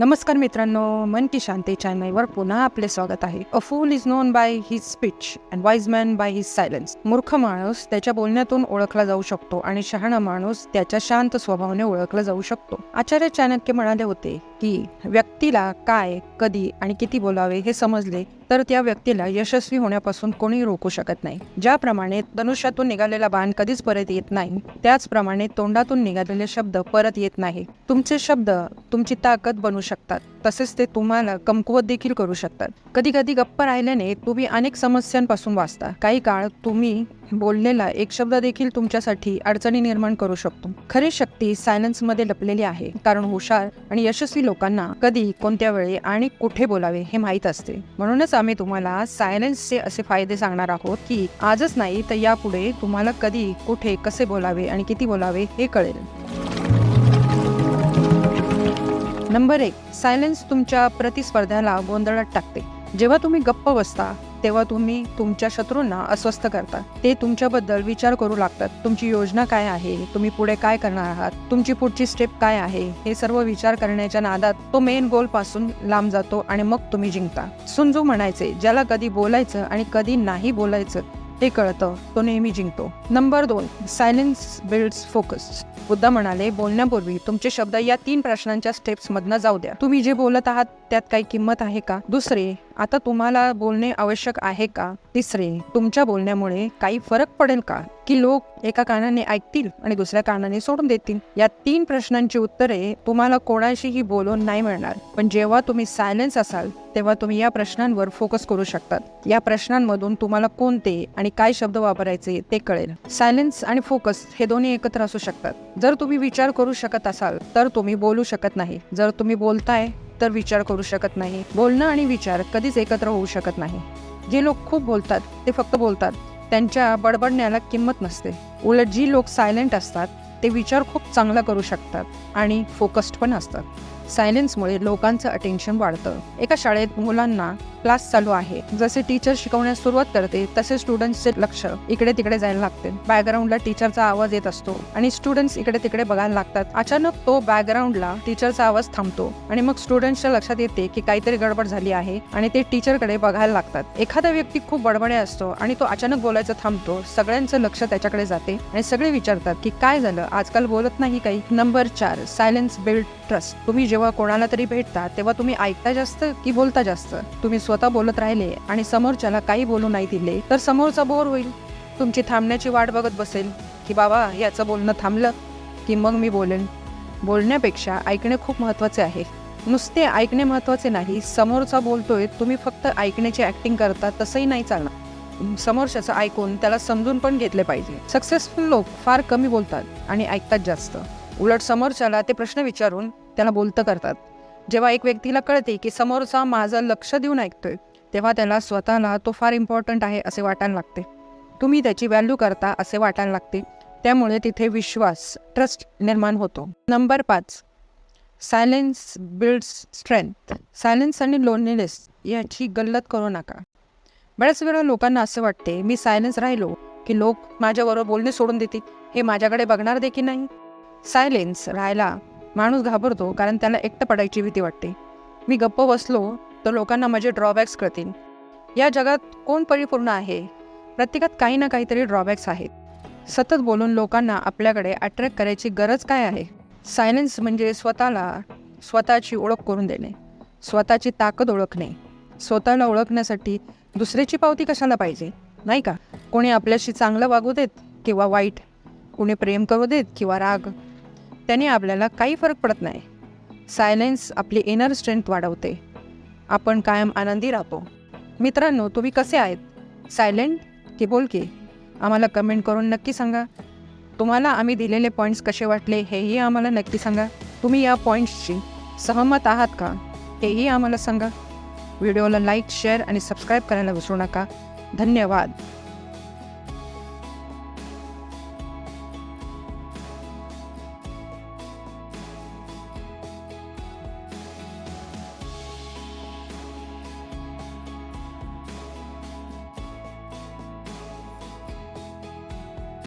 नमस्कार मित्रांनो मन की शांती चॅनलवर पुन्हा आपले स्वागत आहे. A fool is known by his speech and wise man by his silence मूर्ख माणूस त्याच्या बोलण्यातून ओळखला जाऊ शकतो आणि शहाणा माणूस त्याच्या शांत स्वभावाने ओळखला जाऊ शकतो. आचार्य चाणक्य म्हणाले होते की व्यक्तीला काय कधी आणि किती बोलावे हे समजले तर त्या व्यक्तीला यशस्वी होण्यापासून कोणी रोखू शकत नाही. ज्याप्रमाणे धनुष्यातून निघालेला बाण कधीच परत येत नाही त्याचप्रमाणे तोंडातून निघालेले शब्द परत येत नाही. तुमचे शब्द तुमची ताकद बनू शकतात. तसेच ते तुम्हाला कमकुवत देखील करू शकतात. कधी कधी गप्प राहिल्याने तुम्ही अनेक समस्यांपासून वाचता. काही काळ तुम्ही बोललेला एक शब्द देखील तुमच्यासाठी अडचणी निर्माण करू शकतो. खरी शक्ती सायलन्समध्ये लपलेली आहे. कारण हुशार आणि यशस्वी लोकांना कधी कोणत्या वेळी आणि कुठे बोलावे हे माहीत असते. म्हणूनच आम्ही तुम्हाला सायलन्सचे असे फायदे सांगणार आहोत की आजच नाही तर यापुढे तुम्हाला कधी कुठे कसे बोलावे आणि किती बोलावे हे कळेल. नंबर एक सायलेन्स तुमच्या प्रतिस्पर्ध्याला गोंधळात टाकते. जेव्हा तुम्ही गप्प बसता तेव्हा तुम्ही तुमच्या शत्रूंना अस्वस्थ करता. ते तुमच्याबद्दल विचार करू लागतात. तुमची योजना काय आहे? तुम्ही पुढे काय करणार आहात? तुमची पुढची स्टेप काय आहे? हे सर्व विचार करण्याच्या नादात तो मेन गोलपासून लांब जातो आणि मग तुम्ही जिंकता. सुंजू म्हणायचे ज्याला कधी बोलायचं आणि कधी नाही बोलायचं ते कळतं. तो नेहमी जिंकतो. नंबर दोन सायलेन्स बिल्ड्स फोकस बुद्धा म्हणाले बोलण्यापूर्वी तुमचे शब्द या तीन प्रश्नांच्या स्टेप्समधनं जाऊ द्या. तुम्ही जे बोलत आहात त्यात काही किंमत आहे का? दुसरे आता तुम्हाला बोलणे आवश्यक आहे का? तिसरे तुमच्या बोलण्यामुळे काही फरक पडेल का? की लोक एका कानाने ऐकतील आणि दुसऱ्या कानाने सोडून देतील? या तीन प्रश्नांची उत्तरे तुम्हाला कोणाशीही बोलून नाही मिळणार. पण जेव्हा तुम्ही सायलेन्स असाल तेव्हा तुम्ही या प्रश्नांवर फोकस करू शकतात. या प्रश्नांमधून तुम्हाला कोणते आणि काय शब्द वापरायचे ते कळेल. सायलेन्स आणि फोकस हे दोन्ही एकत्र असू शकतात. जर तुम्ही विचार करू शकत असाल तर तुम्ही बोलू शकत नाही. जर तुम्ही बोलताय तर विचार करू शकत नाही. बोलणं आणि विचार कधीच एकत्र होऊ शकत नाही. जे लोक खूप बोलतात ते फक्त बोलतात. त्यांच्या बडबडण्याला किंमत नसते. उलट जी लोक सायलेंट असतात ते विचार खूप चांगला करू शकतात आणि फोकस्ड पण असतात. सायलेन्समुळे लोकांचं अटेन्शन वाढतं. एका शाळेत मुलांना क्लास चालू आहे. जसे टीचर शिकवण्यास सुरुवात करते तसे स्टुडंट्सचे लक्ष इकडे तिकडे जायला लागते. बॅकग्राऊंडला टीचरचा आवाज येत असतो आणि स्टुडंट्स इकडे तिकडे बघायला लागतात. अचानक तो बॅकग्राऊंडला टीचरचा आवाज थांबतो आणि मग स्टुडंट्सच्या लक्षात येते की काहीतरी गडबड झाली आहे आणि ते टीचरकडे बघायला लागतात. एखादा व्यक्ती खूप बडबडे असतो आणि तो अचानक बोलायचं थांबतो. सगळ्यांचं लक्ष त्याच्याकडे जाते आणि सगळे विचारतात की काय झालं? आजकाल बोलत नाही काही. नंबर चार सायलेन्स बिल्ड ट्रस्ट तुम्ही जेव्हा जेव्हा कोणाला तरी भेटता तेव्हा तुम्ही ऐकता जास्त की बोलता जास्त? तुम्ही स्वतः बोलत राहिले आणि समोरच्याला काही बोलू नाही दिले तर समोरचा बोर होईल. तुमची थांबण्याची वाट बघत बसेल की बाबा याचं बोलणं थांबलं की मग मी बोलेन. बोलण्यापेक्षा ऐकणे खूप महत्त्वाचे आहे. नुसते ऐकणे महत्त्वाचे नाही समोरचा बोलतोय तुम्ही फक्त ऐकण्याची ॲक्टिंग करता तसंही नाही चालणार. समोरच्याचं ऐकून त्याला समजून पण घेतले पाहिजे. सक्सेसफुल लोक फार कमी बोलतात आणि ऐकतात जास्त. उलट समोरच्याला ते प्रश्न विचारून त्याला बोलतं करतात. जेव्हा एक व्यक्तीला कळते की समोरचा माझं लक्ष देऊन ऐकतोय तेव्हा त्याला स्वतःला तो फार इम्पॉर्टंट आहे असे वाटायला लागते. तुम्ही त्याची व्हॅल्यू करता असे वाटायला लागते. त्यामुळे तिथे विश्वास ट्रस्ट निर्माण होतो. नंबर पाच. सायलेन्स बिल्ड्स स्ट्रेंथ सायलेन्स आणि लोनलीनेस याची गल्लत करू नका. बऱ्याच वेळा लोकांना असं वाटते मी सायलेन्स राहिलो की लोक माझ्याबरोबर बोलणे सोडून देतील. हे माझ्याकडे बघणार देखील नाही. सायलेन्स राहायला माणूस घाबरतो कारण त्याला एकटं पडायची भीती वाटते. मी गप्प बसलो तर लोकांना माझे ड्रॉबॅक्स कळतील. या जगात कोण परिपूर्ण आहे? प्रत्येकात काही ना काहीतरी ड्रॉबॅक्स आहेत. सतत बोलून लोकांना आपल्याकडे अट्रॅक्ट करायची गरज काय आहे? सायलेन्स म्हणजे स्वतःला स्वतःची ओळख करून देणे. स्वतःची ताकद ओळखणे. स्वतःला ओळखण्यासाठी दुसऱ्याची पावती कशाला पाहिजे? नाही का? कोणी आपल्याशी चांगलं वागू देत किंवा वाईट? कोणी प्रेम करू देत किंवा राग? त्याने आपल्याला काही फरक पडत नाही. सायलेन्स आपली इनर स्ट्रेंथ वाढवते. आपण कायम आनंदी राहतो. मित्रांनो तुम्ही कसे आहेत? सायलेंट की बोल की आम्हाला कमेंट करून नक्की सांगा. तुम्हाला आम्ही दिलेले पॉईंट्स कसे वाटले हेही आम्हाला नक्की सांगा. तुम्ही या पॉईंट्सशी सहमत आहात का हेही आम्हाला सांगा. व्हिडिओला लाईक शेअर आणि सबस्क्राईब करायला विसरू नका. धन्यवाद.